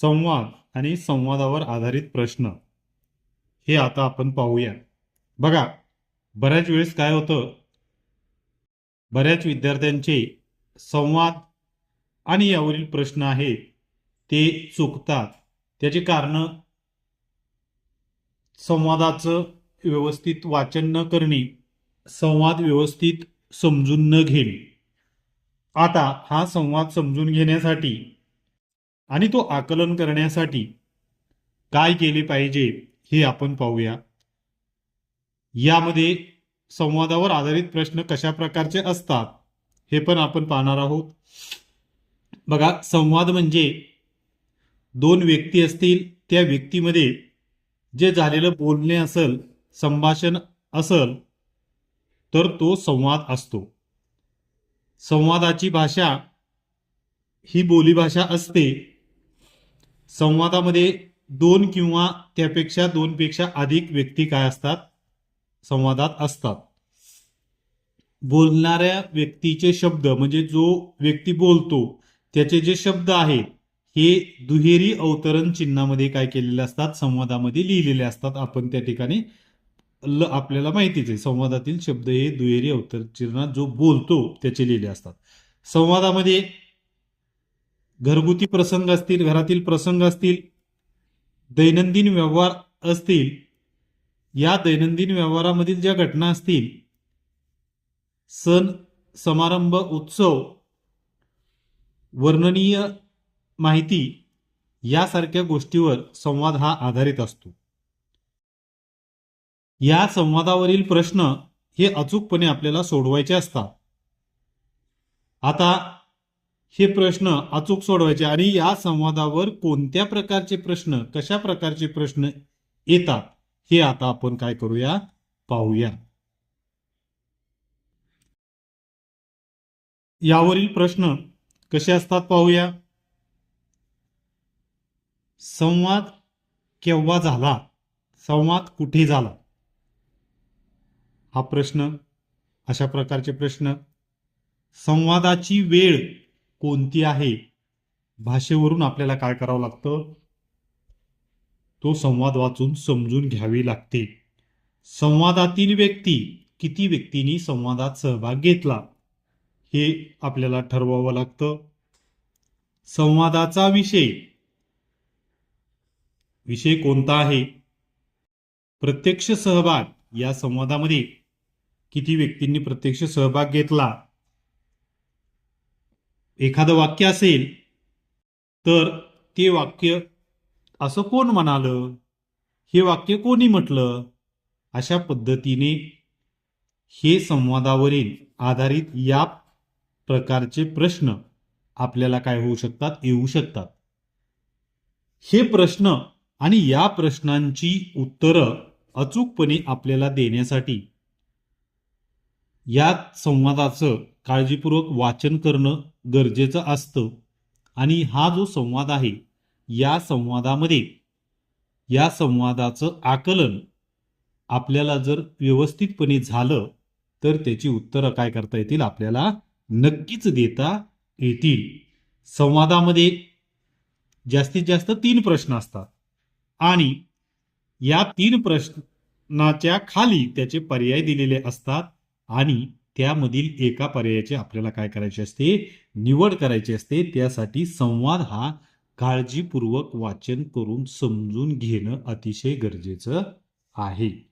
संवाद आणि संवादावर आधारित प्रश्न. हे आता आपण पाहूया बघा बऱ्याच वेळेस काय होतं? बऱ्याच विद्यार्थ्यांचे संवाद आणि यावरील प्रश्न आहेत ते चुकतात. त्याची कारण? संवादाचं व्यवस्थित वाचन न करणे संवाद व्यवस्थित समजून न घेणे. आता हा संवाद समजून घेण्यासाठी आणि तो आकलन करण्यासाठी काय केले पाहिजे हे आपण पाहूया. यामध्ये संवादावर आधारित प्रश्न कशा प्रकारचे असतात हे पण आपण पाहणार आहोत. बघा संवाद म्हणजे दोन व्यक्ती असतील त्या व्यक्तीमध्ये जे झालेलं बोलणे असेल संभाषण असेल तर तो संवाद असतो. संवादाची भाषा ही बोलीभाषा असते संवादामध्ये दोन किंवा त्यापेक्षा दोनपेक्षा अधिक व्यक्ती काय असतात? संवादात असतात. बोलणाऱ्या व्यक्तीचे शब्द म्हणजे जो व्यक्ती बोलतो त्याचे जे शब्द आहेत हे दुहेरी अवतरण चिन्हामध्ये काय केलेले असतात? संवादामध्ये लिहिलेले असतात. आपण त्या ठिकाणी ल आपल्याला माहितीच आहे. संवादातील शब्द हे दुहेरी अवतरण चिन्हात जो बोलतो त्याचे लिहिले असतात. संवादामध्ये घरगुती प्रसंग असतील घरातील प्रसंग असतील दैनंदिन व्यवहार असतील या दैनंदिन व्यवहारामधील ज्या घटना असतील सण समारंभ उत्सव वर्णनीय माहिती यासारख्या गोष्टीवर संवाद हा आधारित असतो. या संवादावरील प्रश्न हे अचूकपणे आपल्याला सोडवायचे असतात. आता हे प्रश्न अचूक सोडवायचे. आणि या संवादावर कोणत्या प्रकारचे प्रश्न कशा प्रकारचे प्रश्न येतात हे आता आपण काय करूया? पाहूया. यावरील प्रश्न कसे असतात पाहूया. संवाद केव्हा झाला? संवाद कुठे झाला? हा प्रश्न अशा प्रकारचे प्रश्न. संवादाची वेळ कोणती आहे? भाषेवरून आपल्याला काय करावं लागतं? तो संवाद वाचून समजून घ्यावी लागते. संवादातील व्यक्ती किती व्यक्तींनी संवादात सहभाग घेतला? हे आपल्याला ठरवावं लागतं. संवादाचा विषय. विषय कोणता आहे? प्रत्यक्ष सहभाग. या संवादामध्ये किती व्यक्तींनी प्रत्यक्ष सहभाग घेतला? एखादं वाक्य असेल तर ते वाक्य असं कोण म्हणालं? हे वाक्य कोणी म्हटलं? अशा पद्धतीने हे संवादावरील आधारित या प्रकारचे प्रश्न आपल्याला काय होऊ शकतात? येऊ शकतात. हे प्रश्न आणि या प्रश्नांची उत्तरं अचूकपणे आपल्याला देण्यासाठी या संवादाचं काळजीपूर्वक वाचन करणं गरजेचं असतं. आणि हा जो संवाद आहे या संवादामध्ये या संवादाचं आकलन आपल्याला जर व्यवस्थितपणे झालं तर त्याची उत्तरं काय करता येतील? आपल्याला नक्कीच देता येतील. संवादामध्ये जास्तीत जास्त तीन प्रश्न असतात. आणि या तीन प्रश्नाच्या खाली त्याचे पर्याय दिलेले असतात. आणि त्यामधील एका पर्यायाचे आपल्याला काय करायचे असते? निवड करायची असते. त्यासाठी संवाद हा काळजीपूर्वक वाचन करून समजून घेणं अतिशय गरजेचं आहे.